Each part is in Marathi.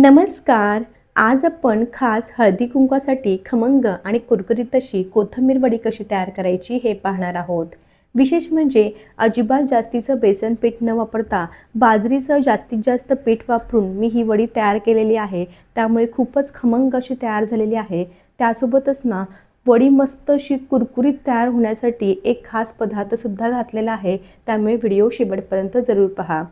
नमस्कार. आज आपण खास हळदी कुंकवासाठी खमंग आणि कुरकुरीत अशी कोथिंबीर वडी कशी तयार करायची हे पाहणार आहोत. विशेष म्हणजे अजिबात जास्तीचं बेसन पीठ न वापरता बाजरीचं जास्तीत जास्त पीठ वापरून मी ही वडी तयार केलेली आहे. त्यामुळे खूपच खमंग अशी तयार झालेली आहे. त्यासोबतच ना वडी मस्त अशी कुरकुरीत तयार होण्यासाठी एक खास पदार्थसुद्धा घातलेला आहे. त्यामुळे व्हिडिओ शेवटपर्यंत जरूर पहा.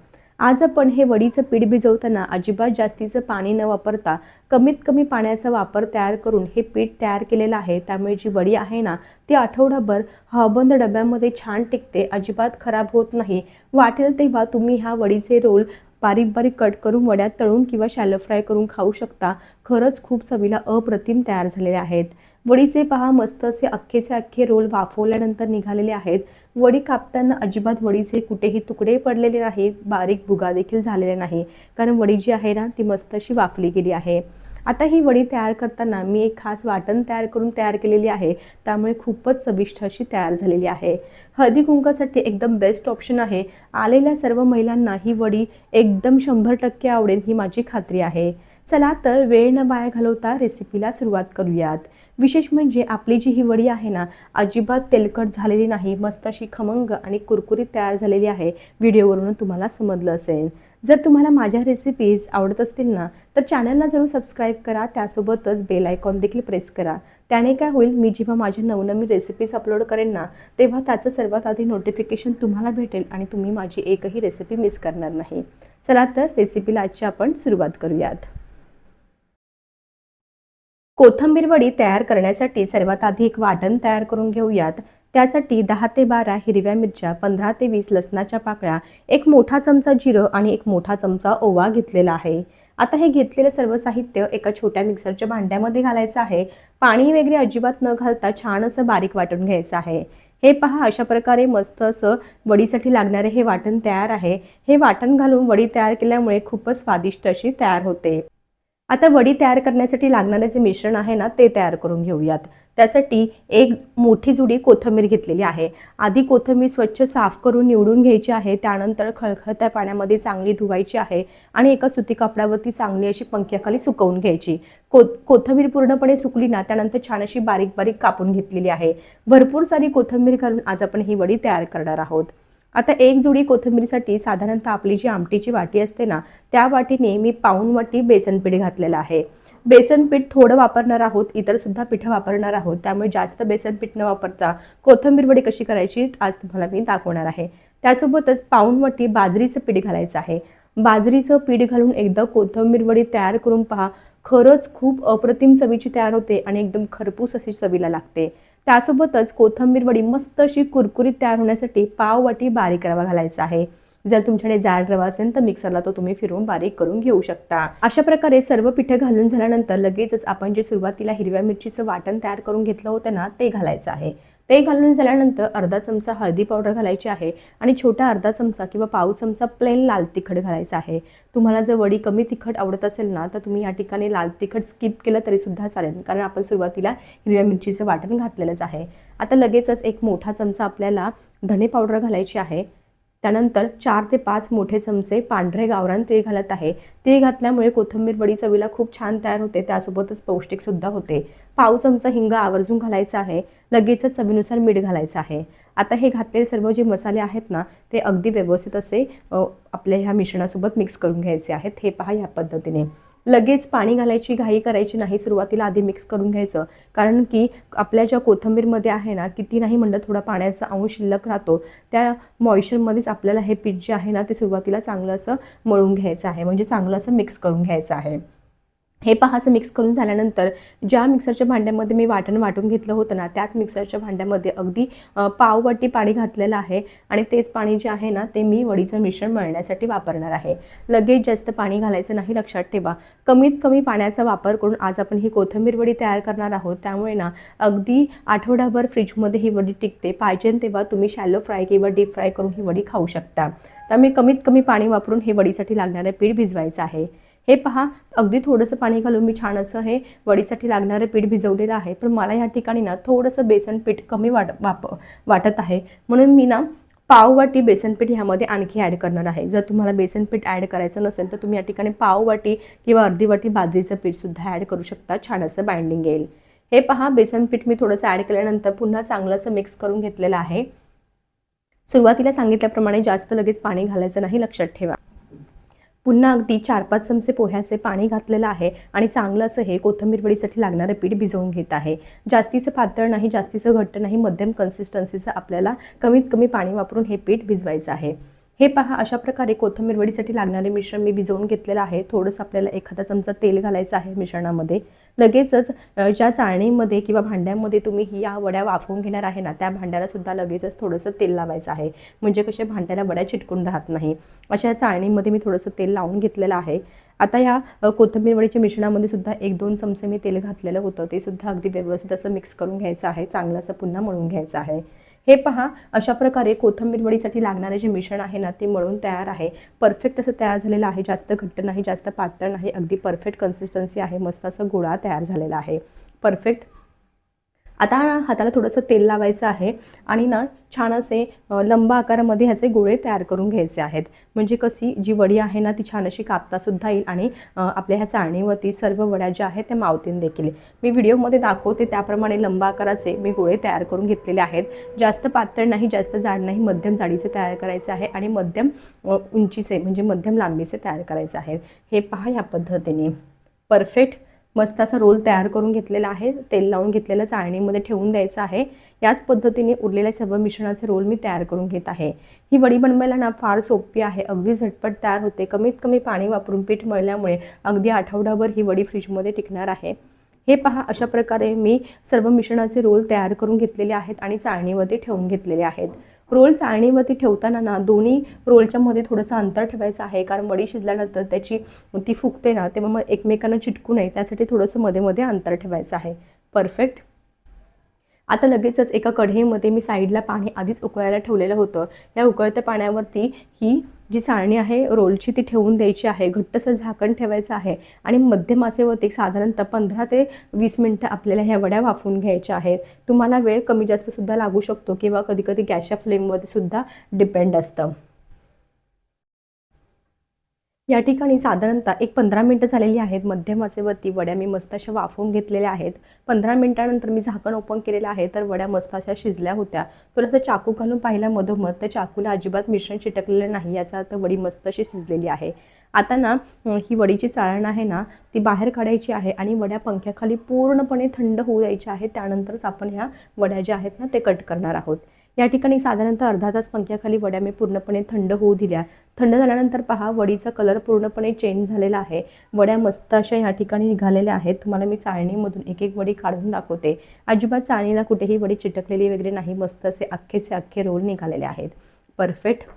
आज आपण हे वडीचं पीठ भिजवताना अजिबात जास्तीचं पाणी न वापरता कमीत कमी पाण्याचा वापर तयार करून हे पीठ तयार केलेलं आहे. त्यामुळे जी वडी आहे ना ती आठवडाभर हवाबंद डब्यामध्ये छान टिकते अजिबात खराब होत नाही. वाटेल तेव्हा तुम्ही ह्या वडीचे रोल बारीक बारीक कट करून वड्यात तळून किंवा शॅलो फ्राय करून खाऊ शकता. खरंच खूप चवीला अप्रतिम तयार झालेले आहेत. वडीचे पहा मस्त असे अख्खेचे अख्खे रोल वाफवल्यानंतर निघालेले आहेत. वडी कापताना अजिबात वडीचे कुठेही तुकडे पडलेले नाहीत. बारीक भुगा देखील झालेले नाही. कारण वडी जी आहे ना ती मस्त अशी वाफली गेली आहे. आता ही वडी तयार करताना मी एक खास वाटण तयार करून तयार केलेली आहे. त्यामुळे खूपच चविष्ट अशी तयार झालेली आहे. हळदी कुंकासाठी एकदम बेस्ट ऑप्शन आहे. आलेल्या सर्व महिलांना ही वडी एकदम शंभर टक्के आवडेल ही माझी खात्री आहे. चला तर वेळ न वाया घालवता रेसिपीला सुरुवात करूयात. विशेष म्हणजे आपली जी ही वडी आहे ना अजिबात तेलकट झालेली नाही मस्त अशी खमंग आणि कुरकुरीत तयार झालेली आहे. व्हिडिओवरून तुम्हाला समजलं असेल. जर तुम्हाला माझ्या रेसिपीज आवडत असतील ना तर चॅनलला जरूर सबस्क्राईब करा. त्यासोबतच बेल आयकॉन देखील प्रेस करा. त्याने काय होईल मी जेव्हा माझ्या नवनवीन रेसिपीज अपलोड करेन ना तेव्हा त्याचं सर्वात आधी नोटिफिकेशन तुम्हाला भेटेल आणि तुम्ही माझी एकही रेसिपी मिस करणार नाही. चला तर रेसिपीला आजची आपण सुरुवात करूयात. कोथंबीर वडी तयार करण्यासाठी सर्वात आधी एक वाटण तयार करून घेऊयात. त्यासाठी दहा ते बारा हिरव्या मिरच्या पंधरा ते वीस लसणाच्या पाकळ्या एक मोठा चमचा जिरं आणि एक मोठा चमचा ओवा घेतलेला आहे. आता हे घेतलेलं सर्व साहित्य एका छोट्या मिक्सरच्या भांड्यामध्ये घालायचं आहे. पाणी वगैरे अजिबात न घालता छान असं बारीक वाटून घ्यायचं आहे. हे पहा अशा प्रकारे मस्त असं वडीसाठी लागणारे हे वाटण तयार आहे. हे वाटण घालून वडी तयार केल्यामुळे खूपच स्वादिष्ट अशी तयार होते. आता वडी तयार करण्यासाठी लागणारे जे मिश्रण आहे ना ते तयार करून घेऊयात. त्यासाठी एक मोठी जुडी कोथंबीर घेतलेली आहे. आधी कोथंबीर स्वच्छ साफ करून निवडून घ्यायची आहे. त्यानंतर खळखळत्या पाण्यामध्ये चांगली धुवायची आहे आणि एका सुती कपड्यावरती चांगली अशी पंख्याखाली सुकवून घ्यायची. को कोथंबीर पूर्णपणे सुकली ना त्यानंतर छान अशी बारीक बारीक कापून घेतलेली आहे. भरपूर सारी कोथंबीर घालून आज आपण ही वडी तयार करणार आहोत. आता एक जोडी कोथिंबीरीसाठी साधारणतः आपली जी आमटीची वाटी असते ना त्या वाटीने मी पाऊण वाटी बेसन पीठ घातलेलं आहे. बेसन पीठ थोडं वापरणार आहोत इतर सुद्धा पिठं वापरणार आहोत त्यामुळे जास्त बेसन पीठ न वापरता कोथिंबीर वडी कशी करायची आज तुम्हाला मी दाखवणार आहे. त्यासोबतच पाऊण वाटी बाजरीचं पीठ घालायचं आहे. बाजरीचं पीठ घालून एकदा कोथिंबीर वडी तयार करून पहा. खरंच खूप अप्रतिम चवीची तयार होते आणि एकदम खरपूस अशी चवीला लागते. त्यासोबतच कोथिंबीर वडी मस्त अशी कुरकुरीत तयार होण्यासाठी पाववाटी बारीक रवा घालायचा आहे. जर तुमच्याकडे जाड रवा असेल तर मिक्सरला तो तुम्ही फिरवून बारीक करून घेऊ शकता. अशा प्रकारे सर्व पिठं घालून झाल्यानंतर लगेचच आपण जे सुरुवातीला हिरव्या मिरचीचं वाटण तयार करून घेतलं होतं ना ते घालायचं आहे. ते घालून झाल्यानंतर अर्धा चमचा हळदी पावडर घालायची आहे आणि छोटा अर्धा चमचा किंवा पाव चमचा प्लेन लाल तिखट घालायचा आहे. तुम्हाला जर वडी कमी तिखट आवडत असेल ना तर तुम्ही या ठिकाणी लाल तिखट स्किप केलं तरीसुद्धा चालेल कारण आपण सुरुवातीला हिरव्या मिरचीचं वाटण घातलेलंच आहे. आता लगेचच एक मोठा चमचा आपल्याला धणे पावडर घालायची आहे. त्यानंतर चार ते पाच मोठे चमचे पांढरे गावरान तीळ घालत आहे. तीळ घातल्यामुळे कोथिंबीर वडी चवीला खूप छान तयार होते. त्यासोबतच पौष्टिकसुद्धा होते. पाव चमचा हिंग आवर्जून घालायचा आहे. लगेचच चवीनुसार मीठ घालायचं आहे. आता हे घातलेले सर्व जे मसाले आहेत ना ते अगदी व्यवस्थित असे आपल्या ह्या मिश्रणासोबत मिक्स करून घ्यायचे आहेत. हे पहा या पद्धतीने. लगेच पाणी घालायची घाई करायची नाही सुरुवातीला आधी मिक्स करून घ्यायचं. कारण की आपल्या ज्या कोथिंबीरमध्ये आहे ना किती नाही म्हणलं थोडा पाण्याचा अंश शिल्लक राहतो. त्या मॉइश्चरमध्येच आपल्याला हे पीठ जे आहे ना ते सुरुवातीला चांगलं असं मळून घ्यायचं आहे. म्हणजे चांगलं असं मिक्स करून घ्यायचं आहे. हे पहा असं मिक्स करून झाल्यानंतर ज्या मिक्सरच्या भांड्यामध्ये मी वाटण वाटून घेतलं होतं ना त्याच मिक्सरच्या भांड्यामध्ये अगदी पाववाटी पाव पाणी घातलेलं आहे आणि तेच पाणी जे आहे ना ते मी वडीचं मिश्रण मळण्यासाठी वापरणार आहे. लगेच जास्त पाणी घालायचं नाही लक्षात ठेवा. कमीत कमी पाण्याचा वापर करून आज आपण ही कोथिंबीर वडी तयार करणार आहोत. त्यामुळे ना अगदी आठवडाभर फ्रीजमध्ये ही वडी टिकते. पाहिजे तेव्हा तुम्ही शॅलो फ्राय किंवा डीप फ्राय करून ही वडी खाऊ शकता. त्यामुळे कमीत कमी पाणी वापरून हे वडीसाठी लागणारं पीठ भिजवायचं आहे. हे पहा अगदी थोडंसं पाणी घालून मी छान असं हे वडीसाठी लागणारं पीठ भिजवलेलं आहे पण मला ह्या ठिकाणी ना थोडंसं बेसन पीठ कमी वाट वाप वाटत आहे. म्हणून मी ना पाववाटी बेसनपीठ ह्यामध्ये आणखी ॲड करणार आहे. जर तुम्हाला बेसनपीठ ॲड करायचं नसेल तर तुम्ही या ठिकाणी पाववाटी किंवा अर्धी वाटी बाजरीचं पीठसुद्धा ॲड करू शकता. छान असं बाइंडिंग येईल. हे पहा बेसनपीठ मी थोडंसं ॲड केल्यानंतर पुन्हा चांगलं असं मिक्स करून घेतलेलं आहे. सुरुवातीला सांगितल्याप्रमाणे जास्त लगेच पाणी घालायचं नाही लक्षात ठेवा. पुन्हा अगदी चार पाच चमचे पोह्याचे पाणी घातलेलं आहे आणि चांगलं असं हे कोथंबीर वडीसाठी लागणारं पीठ भिजवून घेत आहे. जास्तीचं पातळ नाही जास्तीचं घट्ट नाही मध्यम कन्सिस्टन्सीचं आपल्याला कमीत कमी पाणी वापरून हे पीठ भिजवायचं आहे. हे पहा अशा प्रकारे कोथंबीर वडीसाठी लागणारे मिश्रण मी भिजवून घेतलेलं आहे. थोडंसं आपल्याला एखादा चमचा तेल घालायचं आहे मिश्रणामध्ये. लगेचच ज्या चाळणीमध्ये किंवा भांड्यामध्ये तुम्ही ही या वड्या वाफवून घेणार आहे ना त्या भांड्याला सुद्धा लगेचच थोडंसं तेल लावायचं आहे. म्हणजे कसे भांड्याला वड्या चिटकून राहत नाही. अशा चाळणीमध्ये मी थोडंसं तेल लावून घेतलेलं आहे. आता या अ, कोथिंबीर वडीच्या मिश्रणामध्ये सुद्धा एक दोन चमचे मी तेल घातलेलं होतं. ते सुद्धा अगदी व्यवस्थित असं मिक्स करून घ्यायचं आहे. चांगलं असं पुन्हा मळून घ्यायचं आहे. हे पहा अशा प्रकारे कोथंबीर वडीसाठी लागणारे जे मिश्रण आहे ना ते मळून तयार आहे. परफेक्ट असं तयार झालेलं आहे जास्त घट्ट नाही जास्त पातळ नाही अगदी परफेक्ट कन्सिस्टन्सी आहे मस्त असं गोळा तयार झालेला आहे. परफेक्ट आता हाताला थोडंसं तेल लावायचं आहे आणि ना छान असे लंबा आकारामध्ये ह्याचे गोळे तयार करून घ्यायचे आहेत. म्हणजे कशी जी वडी आहे ना ती छान अशी कापतासुद्धा येईल आणि आपल्या ह्या चाळणीवरती सर्व वड्या ज्या आहेत त्या मावतीन देखील मी व्हिडिओमध्ये दाखवते त्याप्रमाणे लंबा आकाराचे मी गोळे तयार करून घेतलेले आहेत. जास्त पातळ नाही जास्त जाड नाही मध्यम जाडीचे तयार करायचे आहे आणि मध्यम उंचीचे म्हणजे मध्यम लांबीचे तयार करायचे आहेत. हे पहा ह्या पद्धतीने. परफेक्ट मस्त असा रोल तयार करून घेतलेला आहे. तेल लावून घेतलेलं चाळणीमध्ये ठेवून द्यायचं आहे. याच पद्धतीने उरलेल्या सर्व मिश्रणाचे रोल मी तयार करून घेत आहे. ही वडी बनवायला ना फार सोपी आहे. अगदी झटपट तयार होते. कमीत कमी पाणी वापरून पीठ मळल्यामुळे अगदी आठवडाभर ही वडी फ्रीजमध्ये टिकणार आहे. हे पहा अशा प्रकारे मी सर्व मिश्रणाचे रोल तयार करून घेतलेले आहेत आणि चाळणीवरती ठेवून घेतलेले आहेत. रोल चाळणीवरती ठेवताना ना दोन्ही रोलच्या मध्ये थोडंसं अंतर ठेवायचं आहे. कारण वडी शिजल्यानंतर त्याची ती फुगते ना तेव्हा मग एकमेकांना चिटकू नये. त्यासाठी थोडंसं मध्ये मध्ये अंतर ठेवायचं आहे. परफेक्ट आता लगेचच एका कढईमध्ये मी साईडला पाणी आधीच उकळायला ठेवलेलं होतं. या उकळत्या पाण्यावरती ही जी चाळणी आहे रोलची ती ठेवून द्यायची आहे घट्टसं झाकण ठेवायचं आहे आणि मध्यम आचेवरती साधारणतः पंधरा ते वीस मिनटं आपल्याला ह्या वड्या वाफवून घ्यायच्या आहेत. तुम्हाला वेळ कमी जास्त सुद्धा लागू शकतो किंवा कधीकधी गॅसच्या फ्लेमवरती सुद्धा डिपेंड असतं. या ठिकाणी साधारणतः एक पंधरा मिनटं झालेली आहेत. मध्यम वरती वड्या मी मस्त अशा वाफवून घेतलेल्या आहेत. पंधरा मिनटानंतर मी झाकण ओपन केलेलं आहे. तर वड्या मस्त अशा शिजल्या होत्या. थोडंसं चाकू घालून पाहिल्या मधोमध. तर चाकूला अजिबात मिश्रण चिटकलेलं नाही. याचा अर्थ वडी मस्त अशी शिजलेली आहे. आता ना ही वडीची चाळण आहे ना ती बाहेर काढायची आहे आणि वड्या पंख्याखाली पूर्णपणे थंड होऊ द्यायच्या आहेत. त्यानंतरच आपण ह्या वड्या ज्या आहेत ना ते कट करणार आहोत. या ठिकाणी साधारणतः अर्धा तास पंख्याखाली वड्या मी पूर्णपणे थंड होऊ दिल्या. थंड झाल्यानंतर पहा वडीचा कलर पूर्णपणे चेंज झालेला आहे. वड्या मस्त अशा या ठिकाणी निघालेल्या आहेत. तुम्हाला मी चाळणीमधून एक एक वडी काढून दाखवते. अजिबात चाळणीला कुठेही वडी चिटकलेली वगैरे नाही. मस्त असे अख्खेचे अख्खे रोल निघालेले आहेत. परफेक्ट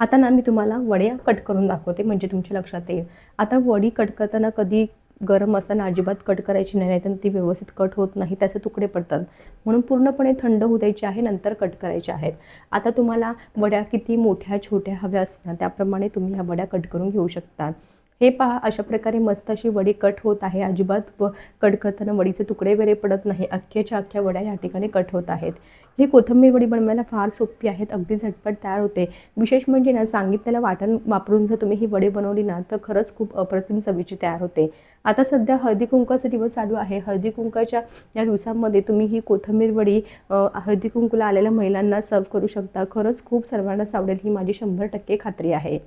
आता ना मी तुम्हाला वड्या कट करून दाखवते. म्हणजे तुमच्या लक्षात येईल. आता वडी कट करताना कधी गरम असताना अजिबात कट करायची नाही तर ती व्यवस्थित कट होत नाही त्याचे तुकडे पडतात. म्हणून पूर्णपणे थंड होऊ द्यायची आहे नंतर कट करायचे आहेत. आता तुम्हाला वड्या किती मोठ्या छोट्या हव्या असतात त्याप्रमाणे तुम्ही ह्या वड्या कट करून घेऊ शकता. हे पहा अशा प्रकारे मस्त अशी वडी कट होत आहे. अजिबात व कडकताना वडीचे तुकडे वगैरे पडत नाही. अख्ख्याच्या अख्ख्या वड्या या ठिकाणी कट होत आहेत. ही कोथंबीर वडी बनवायला फार सोपी आहेत. अगदी झटपट तयार होते. विशेष म्हणजे ना सांगितलेलं वाटण वापरून जर तुम्ही ही वडी बनवली ना तर खरंच खूप अप्रतिम चवीची तयार होते. आता सध्या हळदी कुंकाचा दिवस चालू आहे. हळदी कुंकाच्या या दिवसामध्ये तुम्ही ही कोथंबीर वडी हळदी कुंकूला आलेल्या महिलांना सर्व करू शकता. खरंच खूप सर्वांनाच आवडेल ही माझी शंभर टक्के खात्री आहे.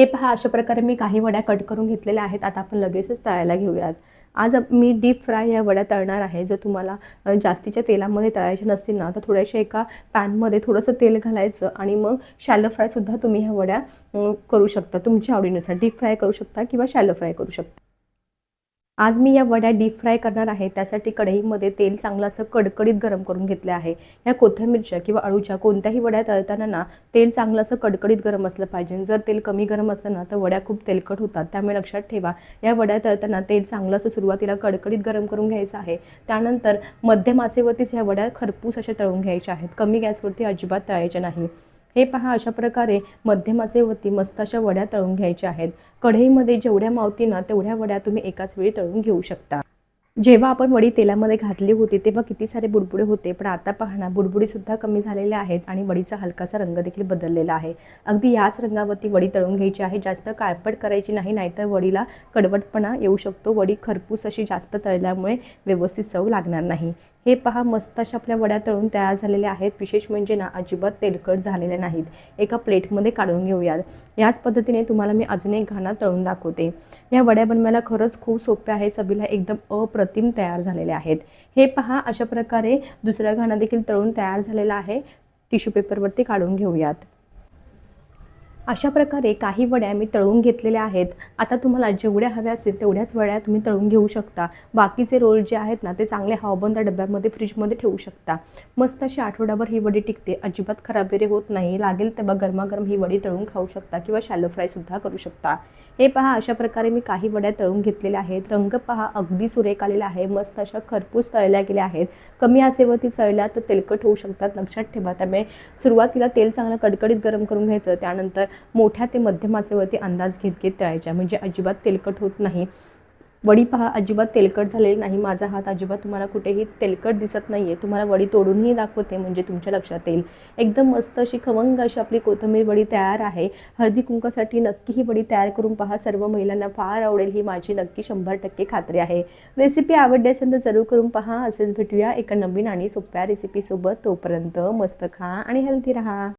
हे पहा अशा प्रकारे मी काही वड्या कट करून घेतलेल्या आहेत. आता आपण लगेचच तळायला घेऊयात. आज मी डीप फ्राय या वड्या तळणार आहे. जर तुम्हाला जास्तीच्या तेलामध्ये तळायचे नसतील ना तर थोड्याशा एका पॅनमध्ये थोडंसं तेल घालायचं आणि मग शॅलो फ्रायसुद्धा तुम्ही ह्या वड्या करू शकता. तुमच्या आवडीनुसार डीप फ्राय करू शकता किंवा शॅलो फ्राय करू शकता. आज मी या वड्या डीप फ्राय करणार आहे. त्यासाठी कढईमध्ये तेल चांगलं असं कडकडीत गरम करून घेतलं आहे. या कोथिंबीरच्या किंवा अळूच्या कोणत्याही वड्या तळताना ना तेल चांगलं असं कडकडीत गरम असलं पाहिजे. जर तेल कमी गरम असलं ना तर वड्या खूप तेलकट होतात. त्यामुळे लक्षात ठेवा या वड्या तळताना तेल चांगलं असं सुरुवातीला कडकडीत गरम करून घ्यायचं आहे. त्यानंतर मध्यम आचेवरतीच ह्या वड्या खरपूस अशा तळून घ्यायच्या आहेत. कमी गॅसवरती अजिबात तळायच्या नाही. हे पहा अशा प्रकारे मध्यमाचे वती मस्त अशा वड्या तळून घ्यायच्या आहेत. कढईमध्ये जेवढ्या मावती ना तेवढ्या वड्या तुम्ही एकाच वेळी तळून घेऊ शकता. जेव्हा आपण वडी तेलामध्ये घातली होती तेव्हा किती सारे बुडबुडे होते. पण आता पाहणा बुडबुडीसुद्धा कमी झालेले आहेत आणि वडीचा हलकासा रंग देखील बदललेला आहे. अगदी याच रंगावरती वडी तळून घ्यायची आहे. जास्त काळपट करायची नाही नाहीतर वडीला कडवटपणा येऊ शकतो. वडी खरपूस अशी जास्त तळल्यामुळे व्यवस्थित चव लागणार नाही. हे पहा मस्त अशा आपल्या वड्या तळून तयार झालेल्या आहेत. विशेष म्हणजे ना अजिबात तेलकट झालेल्या नाहीत. एका प्लेटमध्ये काढून घेऊयात. याच पद्धतीने तुम्हाला मी अजून एक घाणा तळून दाखवते. या वड्या बनवायला खरंच खूप सोप्या आहेत. चवीला एकदम अप्रतिम तयार झालेल्या आहेत. हे पहा अशा प्रकारे दुसरा घाणा देखील तळून तयार झालेला आहे. टिश्यू पेपरवरती काढून घेऊयात. अशा प्रकारे काही वड्या मी तळून घेतलेल्या आहेत. आता तुम्हाला जेवढ्या हव्या असतील तेवढ्याच वड्या तुम्ही तळून घेऊ शकता. बाकीचे रोल जे आहेत ना ते चांगले हवाबंद डब्यामध्ये फ्रीजमध्ये ठेवू शकता. मस्त अशी आठवड्याभर ही वडी टिकते. अजिबात खराब वगैरे होत नाही. लागेल तेव्हा गरमागरम ही वडी तळून खाऊ शकता किंवा शॅलो फ्रायसुद्धा करू शकता. हे पहा अशा प्रकारे मी काही वड्या तळून घेतलेल्या आहेत. रंग पहा अगदी सुरेख आलेला आहे. मस्त अशा खरपूस तळल्या गेल्या आहेत. कमी आसेवरती तळल्या तर तेलकट होऊ शकतात. लक्षात ठेवा. त्यामुळे सुरुवातीला तेल चांगलं कडकडीत गरम करून घ्यायचं. त्यानंतर मोठ्या ते मध्यम आचेवरती अंदाज घेत घेत तळायच्या. म्हणजे अजिबात तेलकट होत नाही. वडी पहा अजिबात तेलकट झालेली नाही. माझा हात अजिबात तुम्हाला कुठेही तेलकट दिसत नाही आहे तुम्हाला वडी तोडूनही दाखवते म्हणजे तुमच्या लक्षात येईल. एकदम मस्त अशी खमंग अशी आपली कोथिंबीर वडी तयार आहे. हळदी कुंकासाठी नक्की ही वडी तयार करून पहा. सर्व महिलांना फार आवडेल ही माझी नक्की शंभर टक्के खात्री आहे. रेसिपी आवडली असेल तर जरूर करून पहा. असेच भेटूया एका नवीन आणि सोप्या रेसिपीसोबत तोपर्यंत मस्त खा आणि हेल्दी राहा.